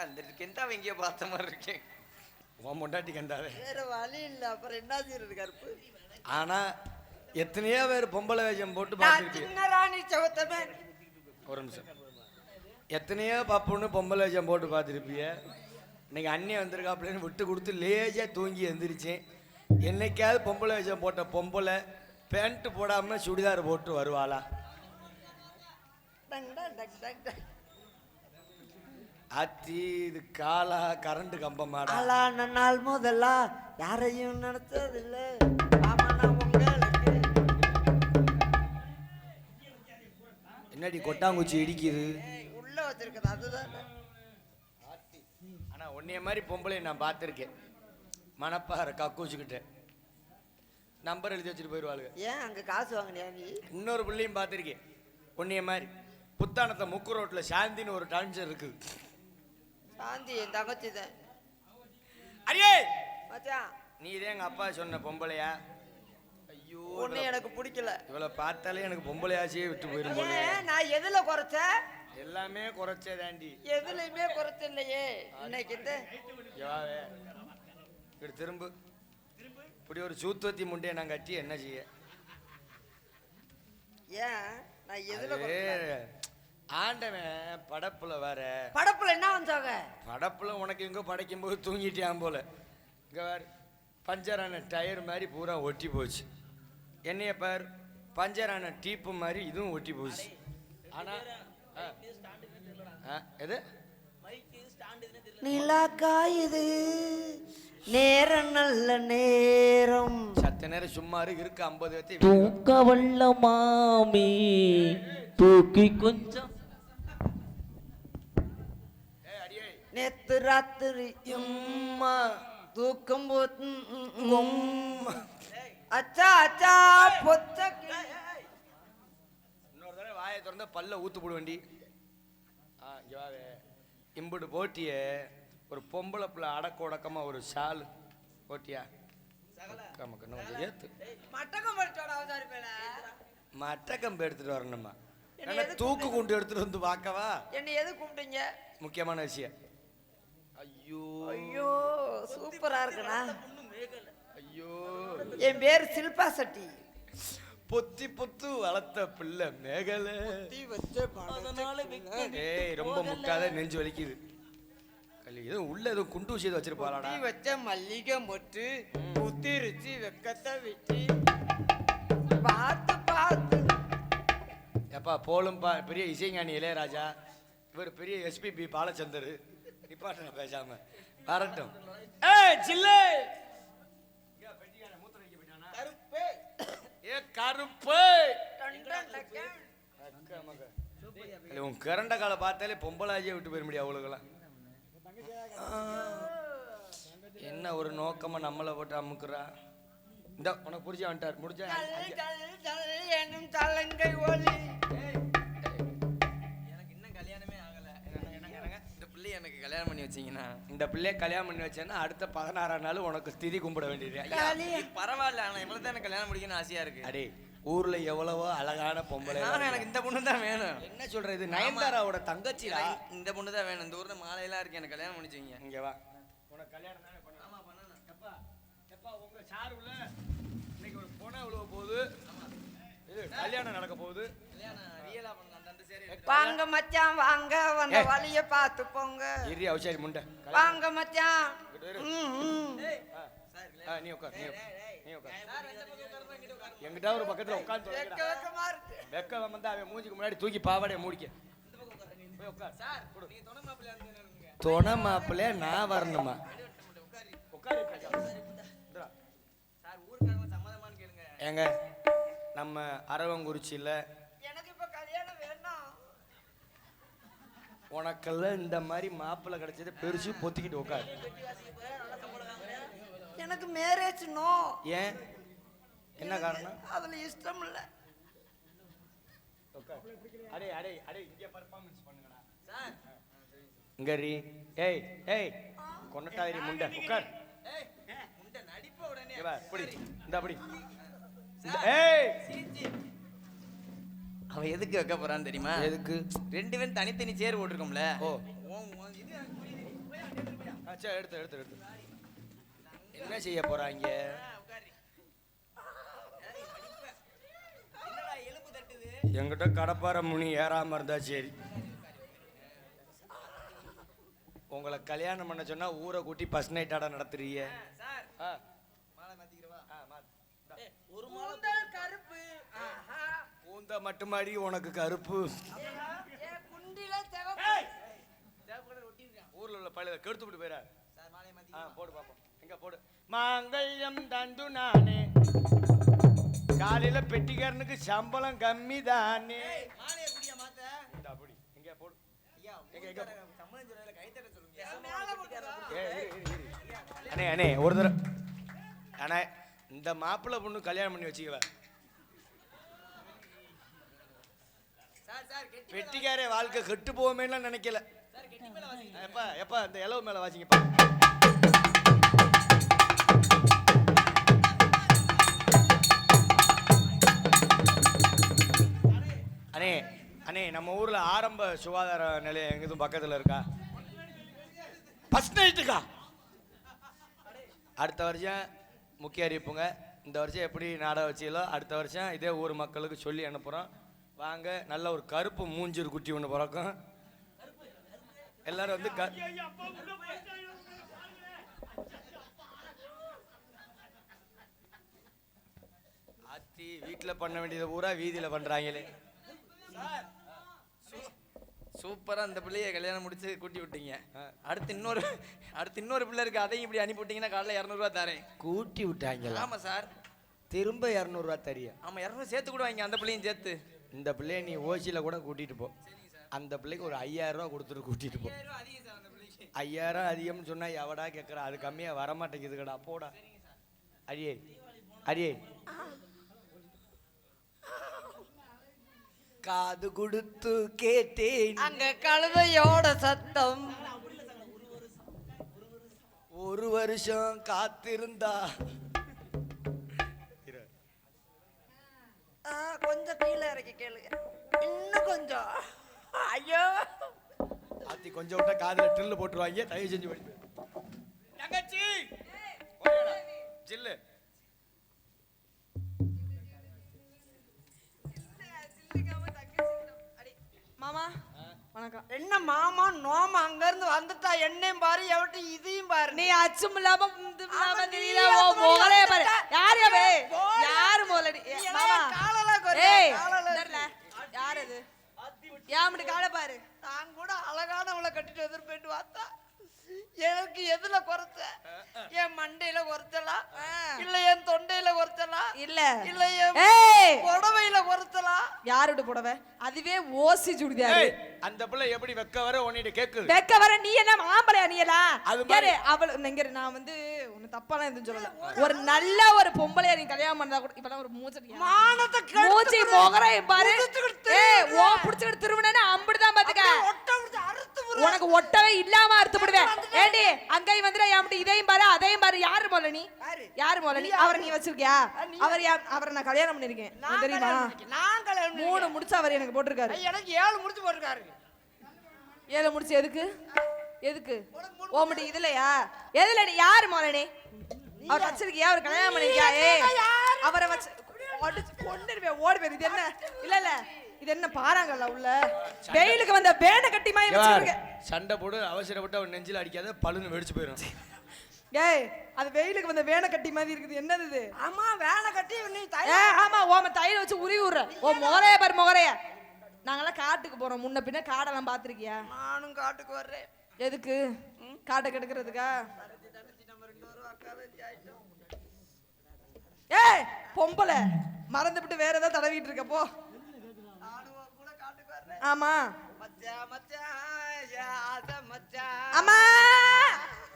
கந்துட்டு எந்த எங்கேயோ பார்த்த மாதிரி இருக்கேன். உன் பொண்டாட்டி கண்டாவே. வேற வழி இல்ல. அப்புறம் என்ன செய்யறது கருப்பு? ஆனா எத்தனையோ பேர் பொம்பளை வேஷம் போட்டு நான் பார்த்துருக்கு சின்ன ராணி சௌத்தமன் ஒரு நிமிஷம். எத்தனையோ பாப்புன்னு பொம்பளை வேஷம் போட்டு பார்த்துருப்பிய. இன்னைக்கு அண்ணி வந்திருக்கா அப்படின்னு விட்டு கொடுத்து லேஜா தூங்கி எந்திரிச்சேன். என்னைக்காவது பொம்பளை வேஷம் போட்ட பொம்பளை பேண்ட் போடாம சுடிதார் போட்டு வருவாளா? டங் டங் டங் டங் டங். அத்தி இது காலா கரண்ட் கம்பமாடா. ஆளான நாள் முதலா யாரையும் உங்களுக்கு என்னடி கொட்டாங்குச்சி இடிக்குது? உள்ள வச்சிருக்கிறது அதுதான். ஆனா உன்னைய மாதிரி பொம்பளை நான் பார்த்துருக்கேன். மணப்பாறை கக்கூச்சுக்கிட்ட. நம்பர் எழுதி வச்சுட்டு போயிடுவாளுங்க ஏன் அங்க காசு வாங்கினியா நீ? இன்னொரு பிள்ளையும் பார்த்துருக்கேன். உன்னைய மாதிரி. புத்தானத்தை முக்கு ரோட்டில் சாந்தின்னு ஒரு டான்ஸர் இருக்குது. சாந்தி என் தங்கச்சி தான் அடியே! மச்சான். நீ இதே எங்கள் அப்பா சொன்ன பொம்பளையா? ஐயோ ஒண்ணு எனக்கு பிடிக்கல. இவளை பார்த்தாலே எனக்கு பொம்பளையாச்சியே விட்டு போயிரும் போல ஏன் நான் எதுல குறைச்ச? எல்லாமே குறைச்சதாண்டி. எதுலையுமே குறைச்ச இல்லையே இன்னைக்கு இந்த யாவே இப்படி திரும்ப. இப்படி ஒரு சூத்துவத்தி முண்டையை நான் கட்டி என்ன செய்ய? ஏன்? நான் எதுல அது குறைச்ச? ஆண்டவன் படப்புல வேற. படப்புல என்ன வந்தாங்க? படப்புல உனக்கு எங்க படைக்கும் போது தூங்கிட்டியான் போல. இங்க வேற பஞ்சரான டயர் மாதிரி பூரா ஒட்டி போச்சு. என்னைய பார் பஞ்சரான டீப்பு மாதிரி இதுவும் ஒட்டி போச்சு. ஆனா எது? நிலா காயுது நேரம் நல்ல நேரம். சத்த நேரம் சும்மா இரு, இருக்கு ஐம்பது தூக்க வல்ல மாமி. தூக்கி கொஞ்சம் நேத்து ராத்திரி எம்மா தூக்கம் போது ம், ம், ம். அச்சா அச்சா பொத்த. இன்னொரு தடவை வாயை திறந்தா பல்ல ஊத்து போடு வண்டி ஆ இங்க வாவே இம்புடு போட்டிய ஒரு பொம்பளை பிள்ளை அடக்க உடக்கமா ஒரு ஷால். போட்டியா? ஏத்து. மட்டக்கம்பு எடுத்துட்டு வரணுமா தூக்கு கொண்டு எடுத்துட்டு வந்து பார்க்கவா? என்னை எது கூப்பிட்டீங்க? முக்கியமான விஷயம். ஐயோ. ஐயோ சூப்பரா இருக்குண்ணா ஐயோ. என் பேர் சில்பா செட்டி. பொத்தி பொத்து வளர்த்த பிள்ளை மேகலை. ஏய் ரொம்ப முக்காத நெஞ்சு வலிக்குது. கள்ளி ஏதோ உள்ள ஏதோ குண்டு விஷயத்தை வச்சிருப்பாளாடா. வச்ச மல்லிகை மொட்டு குத்திருச்சு வெக்கத்தை வெட்டி. பார்த்து பார்த்து. எப்பா போலும் பா பெரிய இசைஞானி இளையராஜா. இவர் பெரிய எஸ்பிபி பாலச்சந்தர். நிப்பாட்ட பேசாம. வரட்டும். ஏய் சில்லு! ஏ கருப்பு! உன் கரண்ட காலை பார்த்தாலே பொம்பளாஜியை விட்டு போயிட முடியும் அவளுக்கெல்லாம் என்ன ஒரு நோக்கமா நம்மளை போட்டு அமுக்குறா? இந்த உனக்கு புரிஞ்சா வந்துட்டார். முடிஞ்சா பிள்ளை எனக்கு கல்யாணம் பண்ணி வச்சீங்கன்னா இந்த பிள்ளைய கல்யாணம் பண்ணி வச்சேன்னா அடுத்த பதினாறாம் நாள் உனக்கு திதி கும்பிட வேண்டியது. ஐயா, இது பரவாயில்ல ஆனா இவ்வளவு தான் எனக்கு கல்யாணம் முடிக்கணும்னு ஆசையா இருக்கு. அடே ஊர்ல எவ்வளவோ அழகான பொம்பளை ஆனா எனக்கு இந்த பொண்ணு தான் வேணும். என்ன சொல்ற இது நயன்தாராவோட தங்கச்சிடா எனக்கு இந்த பொண்ணு தான் வேணும். இந்த ஊர்ல மாலையெல்லாம் இருக்கு எனக்கு கல்யாணம் பண்ணிச்சீங்க இங்க வா. உனக்கு கல்யாணம் தானே பண்ணணும். ஆமா பண்ணணும். எப்பா எப்பா உங்க சார் உள்ள? இன்னைக்கு ஒரு பொண்ணை உழுவ போகுது. இது கல்யாணம் நடக்க போகுது. கல்யாணம் ரியலா பண்ணலாம் அந்த சரி வாங்க மச்சான் வாங்க. வந்த. வழிய பார்த்து போங்க. இரி அவசாரி முண்டை. வாங்க மச்சான். நீ உட்கார் நீ உட்கார். நீ உட்கார். எங்கிட்ட ஒரு பக்கத்துல உட்காந்து வெக்க வந்து அவன் மூஞ்சிக்கு முன்னாடி தூக்கி பாவாடைய மூடிக்க. போய் உட்கார். சார் துணை மாப்பிள்ளை நான் வரணுமா? ஏங்க நம்ம அரவங்குறிச்சியில் எனக்கு இப்ப கல்யாணம் வேணும் உனக்கெல்லாம் இந்த மாதிரி மாப்பிள்ளை கிடைச்சது பெருசு பொத்திக்கிட்டு உட்காரு எனக்கு மேரேஜ் நோ. ஏன்? என்ன காரணம்? அதுல இஷ்டம் இல்ல. உட்கார் அடே அடே அடே இங்கே பர்ஃபார்மன்ஸ் பண்ணுங்கடா. சார். இங்க ரீ ஏய் ஏய் முண்டை உட்கார் ஏய் முண்டை நடிப்ப உடனே. இங்க வா இப்படி இந்த அப்படி ஏய்! அவன் எதுக்கு வைக்க போறான்னு தெரியுமா? எதுக்கு? ரெண்டு பேரும் தனித்தனி சேர் போட்டிருக்கோம்ல. ஓ. சரி எடுத்து எடுத்து எடுத்து. என்ன செய்ய போறாங்க? என்கிட்ட கடப்பார முனி ஏறாம இருந்தா சரி. உங்களை கல்யாணம் பண்ண சொன்னா ஊரை கூட்டி பஸ் நைட் ஆட நடத்துறீங்க. ஆ. ஆ, மாத்து. கூந்தல் கருப்பு ஆஹா. பூந்த மட்டுமாடி உனக்கு கருப்பு. ஊர்ல உள்ள பழைய கெடுத்து விட்டு போயிடா ஆ போடு பாப்போம். எங்க போடு? மாங்கல்யம் தந்து நானே. காலையில பெட்டிக்காரனுக்கு சம்பளம் கம்மி தானே இந்த அப்படி. எங்க போடு. அண்ணே அண்ணே ஒரு தடவை. அண்ணே இந்த மாப்பிள்ளை பொண்ணு கல்யாணம் பண்ணி வச்சுக்கவ வெட்டிக்காரே வாழ்க்கை கெட்டு போவோமேலாம் நினைக்கல. எப்பா எப்பா இந்த இலவு மேல வாசிங்கப்பா அண்ணே அண்ணே நம்ம ஊர்ல ஆரம்ப சுகாதார நிலையம் எங்கேயும் பக்கத்துல இருக்கா? ஃபர்ஸ்ட் நைட்டுக்கா அடுத்த வருஷம் முக்கிய அறிவிப்புங்க. இந்த வருஷம் எப்படி நாடகம் வச்சீங்களோ அடுத்த வருஷம் இதே ஊர் மக்களுக்கு சொல்லி அனுப்புகிறோம் வாங்க நல்ல ஒரு கருப்பு மூஞ்சூர் குட்டி ஒன்று பிறக்கும். எல்லாரும் வந்து க ஆத்தி வீட்டில் பண்ண வேண்டியதை பூரா வீதியில் பண்ணுறாங்களே சூப்பரா அந்த பிள்ளைய கல்யாணம் முடிச்சு கூட்டி விட்டீங்க. ஆ. அடுத்து இன்னொரு அடுத்து இன்னொரு பிள்ளை இருக்கு அதையும் இப்படி அனுப்பி விட்டீங்கன்னா காலைல இரநூறுவா தரேன். கூட்டி விட்டாங்களா? ஆமா சார். திரும்ப இரநூறுவா தரியா? ஆமா இரநூறு சேர்த்து கூட வாங்க அந்த பிள்ளையும் சேர்த்து. இந்த பிள்ளைய நீ ஓசியில் கூட கூட்டிட்டு போ. அந்த பிள்ளைக்கு ஒரு ஐயாயிரம் ரூபா கொடுத்துட்டு கூட்டிட்டு போ. ஐயாயிரம் அதிகம்னு சொன்னா எவடா கேட்குறா அது கம்மியா வர மாட்டேங்குதுக்கடா போடா. அடியே அடியே. காது கொடுத்து கேட்டேன். அங்க கழுதையோட சத்தம். ஒரு வருஷம் காத்திருந்தா கொஞ்சம் கீழே இறக்கி கேளுங்க. இன்னும் கொஞ்சம். ஐயோ. ஆத்தி கொஞ்சம் விட்டா காதுல ட்ரில்லு போட்டுருவாங்க தயவு செஞ்சு போயிரு. தங்கச்சி. ஜில்லு. மாமா. வணக்கம். என்ன மாமா நோமா அங்க இருந்து வந்துட்டா என்னையும் பாரு எவட்டி இதையும் பாரு. நீ அச்சும் இல்லாம பாரு. யார் போடா. யார் முதலடி? மாமா. யார் அது? யாமடி காலை பாரு? நான் கூட அழகானவளை கட்டிட்டு வந்து போயிட்டு பார்த்தா எனக்கு எதுல குறைச்ச? என் மண்டையில குறைச்சலா. இல்ல என் தொண்டையில குறைச்சலா? இல்ல. இல்ல என் யாரோட புடவை? அதுவே ஓசி சுடிதாரு. அந்த பிள்ளை எப்படி வெக்க வர உன்னிட்ட கேக்குது? வெக்க வர நீ என்ன மாம்பளையா நீ எல்லாம்? அது மாதிரி- யாரு அவள் இங்க நான் வந்து உன்னை தப்பாலாம் எதுவும் சொல்லல. ஒரு நல்ல ஒரு பொம்பளையா நீ கல்யாணம் பண்ணா கூட இப்பலாம் ஒரு மூச்சடியா மானத்தை மூச்சி முகரை பாரு. ஏய் ஓ. புடிச்சுக்கிட்டு திருவனே அம்புடுதான் பாத்துக்க. உனக்கு ஒட்டவே இல்லாம அறுத்து விடுவேன். ஏண்டி அங்கேயும் வந்துட என்கிட்ட இதையும் பாரு அதையும் பாரு. யாரு போல நீ? யாரு? போல நீ? அவரை நீ வச்சிருக்கியா? அவர் யா- அவரை நான் கல்யாணம் பண்ணிருக்கேன் தெரியுமா. நான் கல்யாணம் மூணு. முடிச்சு அவர் எனக்கு போட்டிருக்காரு. எனக்கு ஏழு முடிச்சு போட்டிருக்காரு. ஏழு முடிச்சு எதுக்கு? எதுக்கு? ஓமடி இதுலயா? எதுல நீ யாரு மோல நீ அவர் வச்சிருக்கியா? அவர் கல்யாணம் பண்ணிருக்கியா? ஏ அவரை வச்சு அடிச்சு கொண்டுருவேன் ஓடி போயிரு. இது என்ன? இல்ல இல்ல. இது என்ன பாறாங்கல்ல உள்ள? வெயிலுக்கு வந்த வேனை கட்டி மாதிரி சண்டை போடு அவசரப்பட்டு அவன் நெஞ்சில அடிக்காத பழுன்னு வெடிச்சு போயிடும் ஏய் அது வெயிலுக்கு வந்த வேனை கட்டி மாதிரி இருக்குது. என்னது இது? ஆமா வேலை கட்டி நீ ஏ ஆமா ஓம தயிர் வச்சு உருவி விடுற. ஓ முகரைய பாரு முகரைய. நாங்கெல்லாம் காட்டுக்கு போறோம். முன்ன பின்ன காடெல்லாம் பாத்திருக்கியா நானும் காட்டுக்கு வர்றேன். எதுக்கு? காட்டை கெடுக்கிறதுக்கா? ஏய் பொம்பளை. மறந்துபிட்டு வேற ஏதாவது தடவிட்டு இருக்க போ. ஆமா. மச்சான் மச்சான் அம்மா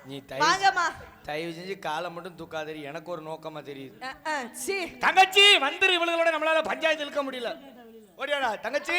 நீ வாங்கம்மா. தயவு செஞ்சு காலை மட்டும் தூக்காதரி எனக்கு ஒரு நோக்கமா தெரியுது. தங்கச்சி வந்துரு. இவளுகளோட நம்மளால பஞ்சாயத்து இழுக்க முடியல. ஓடியாடா தங்கச்சி.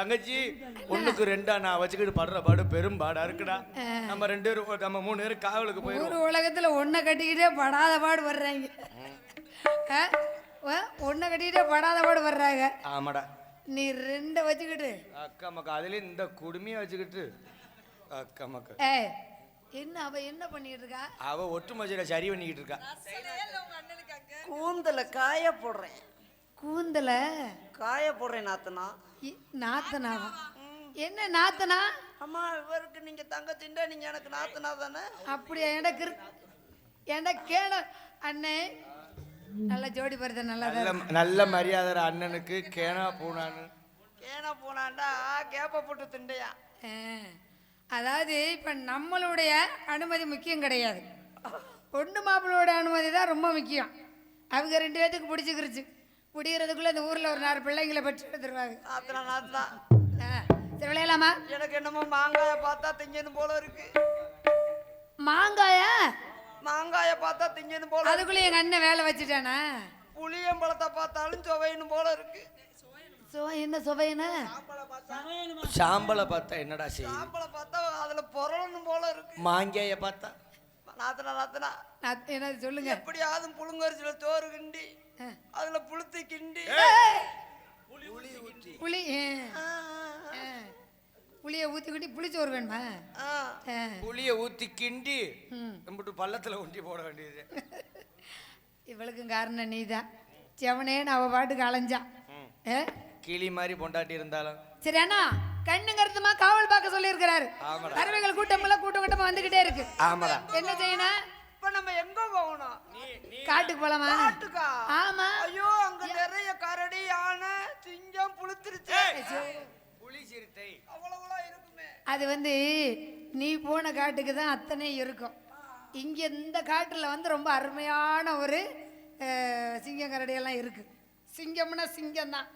தங்கச்சி ஒண்ணுக்கு ரெண்டா நான் வச்சுக்கிட்டு படுற பாடு பெரும் பாடா இருக்குடா. நம்ம ரெண்டு பேரும் நம்ம மூணு பேரும் காவலுக்கு போயிருவோம் ஒரு உலகத்துல ஒன்றை கட்டிக்கிட்டே படாத பாடு வர்றாங்க? ஒன்றை கட்டிக்கிட்டே படாத பாடு வர்றாங்க. ஆமாடா. நீ ரெண்டை வச்சுக்கிட்டு. அக்கா மக்கா அதுலயும் இந்த குடுமையை வச்சுக்கிட்டு. அக்கா மக்கா. ஏய் என்ன அவ என்ன பண்ணிட்டு இருக்கா? அவ ஒட்டு மஜில சரி பண்ணிக்கிட்டு இருக்கா. கூந்தல காய போடுறேன். கூந்தல? காய போடுறேன் நாத்தனா. நாத்தனாவா? என்ன நாத்தனா? அம்மா இவருக்கு நீங்க தங்கச்சிண்டா நீங்க எனக்கு நாத்தனா தானே? அப்படியா எனக்கு எனக்கு கேள. அண்ணே நல்ல ஜோடி பருத்த நல்லா நல்ல மரியாதை அண்ணனுக்கு கேனா பூனான்னு. கேன போனாண்டா கேப்ப போட்டு திண்டையா? ஆ, அதாவது இப்போ நம்மளுடைய அனுமதி முக்கியம் கிடையாது. பொண்ணு மாப்பிள்ளையோட அனுமதி தான் ரொம்ப முக்கியம். அவங்க ரெண்டு பேத்துக்கு பிடிச்சிக்கிருச்சு. பிடிக்கிறதுக்குள்ள இந்த ஊரில் ஒரு நாலு பிள்ளைங்களை பெற்று எடுத்துருவாங்க. நாத்தனா நாத்தனா ஆ, சரி விளையாலாமா எனக்கு என்னமோ மாங்காய பார்த்தா திங்கணும் போல இருக்கு. மாங்காயா? மாங்காய பார்த்தா திங்கணும் போல இருக்கு. அதுக்குள்ளே எங்கள் அண்ணன் வேலை வச்சுட்டானா? புளியம்பழத்தை பார்த்தாலும் சுவையணும் போல இருக்கு. என்ன சுவையனா சாம்பலை பார்த்தா என்னடா சாம்பலை பார்த்தா அதுல பொறணும் போல இருக்கு. மாங்காய பார்த்தா? நாத்தனா நாத்தனா. என்ன சொல்லுங்க. எப்படியாவது புழுங்கரிசில சோறு கிண்டி. அதுல புளுத்தி கிண்டி. புளி புளியை ஊற்றி கூட்டி புளிச்சோறு வேணுமா? புளிய ஊத்தி கிண்டி ம். கும்பிட்டு பள்ளத்துல ஒண்டி போட வேண்டியது. இவளுக்கும் காரணம் நீதான் செவனேன்னு அவ பாட்டுக்கு அலைஞ்சான் ஏ? கிளி மாதிரி பொண்டாட்டி இருந்தாலும். சரி அண்ணா கண்ணு கருத்துமா காவல் பார்க்க சொல்லியிருக்கிறாரு. ஆமாடா. பறவைகள் கூட்டம் எல்லாம் கூட்டம் கூட்டமா வந்துகிட்டே இருக்கு. என்ன செய்யணும்? இப்ப நம்ம எங்க போகணும்? காட்டுக்கு போலாமா? காட்டுக்கா. ஆமா. ஐயோ அங்க நிறைய கரடி யானை சிங்கம் புளுத்துருச்சு புலி சிறுத்தை. அவ்வளவுலாம் இருக்குமே. அது வந்து நீ போன காட்டுக்கு தான் அத்தனை இருக்கும். இங்க இந்த காட்டுல வந்து ரொம்ப அருமையான ஒரு சிங்கம் கரடியெல்லாம் இருக்கு. சிங்கம்னா சிங்கம் தான்.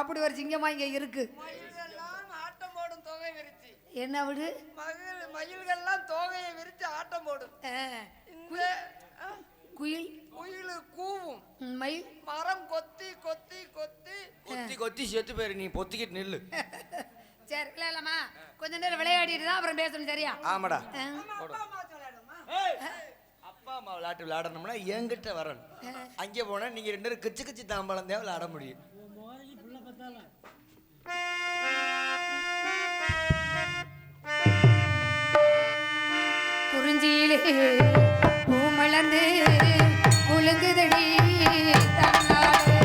அப்படி ஒரு சிங்கமா இங்க இருக்கு. மயில்கள்லாம் ஆட்டம் போடும் தொகை விரிச்சு. என்ன விடு? மயில் மயில்கள்லாம் தோகையை விரிச்சு ஆட்டம் போடும். குயில். குயிலு. கூவும். மயில். மரம் கொத்தி கொத்தி கொத்தி. கொத்தி கொத்தி செத்து போயிரு நீ பொத்திக்கிட்டு நில்லு. சரி விளையாடலாமா? கொஞ்ச நேரம் விளையாடிட்டு தான் அப்புறம் பேசணும் சரியா? ஆமாடா. அப்பா அம்மா விளையாட்டு விளையாடணும்னா என்கிட்ட வரணும். அங்கே போனா நீங்க ரெண்டு பேரும் கிச்சு கிச்சு தாம்பழம் தான் விளையாட முடியும். குறிஞ்சியிலே பூமலர்ந்து குலுங்குதடி தன்னாலே.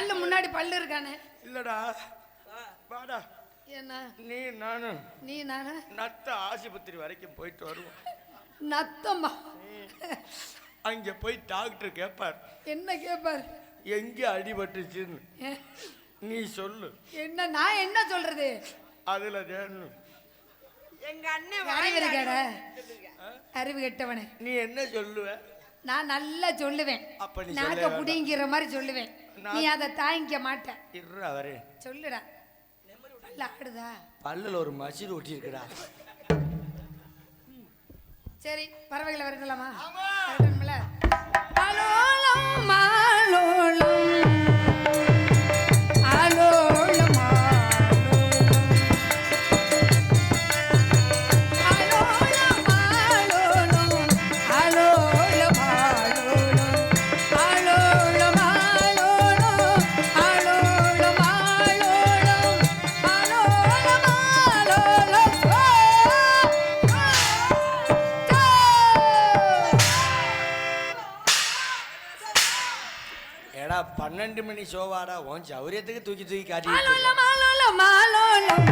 பல்லு முன்னாடி பல்லு இருக்கானே. இல்லடா. வாடா. என்ன நீ நானும் நீ நானு? நத்த ஆஸ்பத்திரி வரைக்கும் போயிட்டு வருவோம். நத்தம்மா அங்க போய் டாக்டர் கேட்பார் என்ன கேட்பாரு எங்க அடிபட்டுச்சுன்னு ஏ, நீ சொல்லு. என்ன நான் என்ன சொல்றது? அதுல தேடணும். எங்க அண்ணன் அறிவு கெட்டவனே. நீ என்ன சொல்லுவ? நான் நல்லா சொல்லுவேன். அப்ப நீ நாக்க புடிங்கிற மாதிரி சொல்லுவேன். நான்- நீ அதை தாங்கிக்க மாட்ட இரு அவரு. சொல்லுடா. பல்ல ஆடுதா? பல்லுல ஒரு மசிறு ஒட்டி இருக்குடா சரி பறவைகளை வரட்டலாமா வரட்டும்ல அலோலம் ஏடா பன்னெண்டு மணி ஷோவாடா உன் சௌரியத்துக்கு தூக்கி தூக்கி காட்டி மாலோலம் மாலோலம் மாலோலம்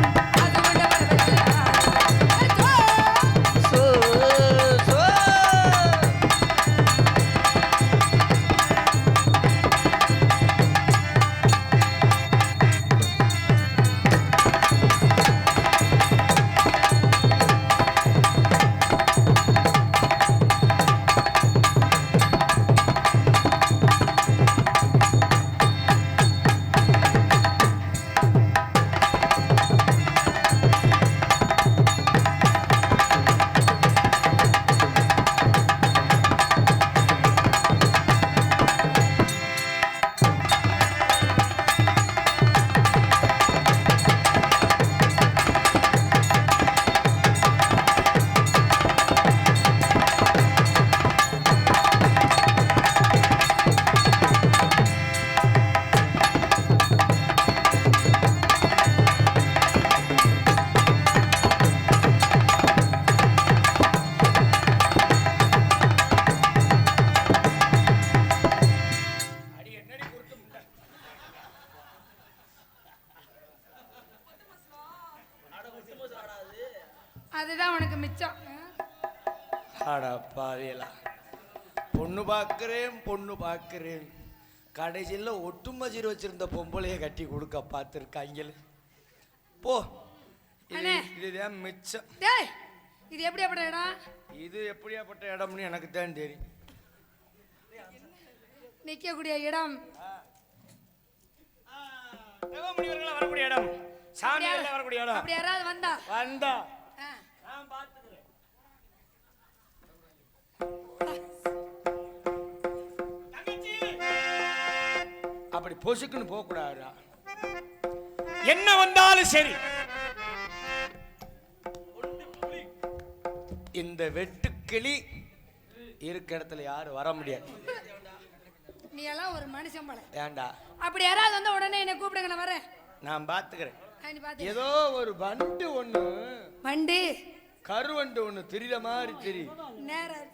அதுதான் உனக்கு மிச்சம். ஆடா பாவியலா. பொண்ணு பார்க்கிறேன் பொண்ணு பார்க்கிறேன் கடைசியில் ஒட்டு மஜிர் வச்சிருந்த பொம்பளைய கட்டி கொடுக்க பார்த்துருக்காங்களே போ. இதுதான் மிச்சம். இது எப்படி அப்படி இடம்? இது எப்படியாப்பட்ட இடம்னு எனக்கு தான் தெரியும். நிக்கக்கூடிய இடம். வரக்கூடிய இடம். சாமியார்ல வரக்கூடிய இடம். அப்படி யாராவது வந்தா? வந்தா. பொசுக்குன்னு போக கூடாதுடா என்ன வந்தாலும் சரி. இந்த வெட்டுக்கிளி இருக்க இடத்துல யாரும் வர முடியாது. நீ எல்லாம் ஒரு மனுஷன் போல. ஏண்டா அப்படி யாராவது வந்தா உடனே என்ன கூப்பிடுங்க நான் வரேன். நான் பார்த்துக்கிறேன் ஆ, நீ பாத்து ஏதோ ஒரு வண்டு ஒண்ணு வண்டி? கருவண்டு ஒண்ணு தெரியுற மாதிரி தெரியும். நேரம்.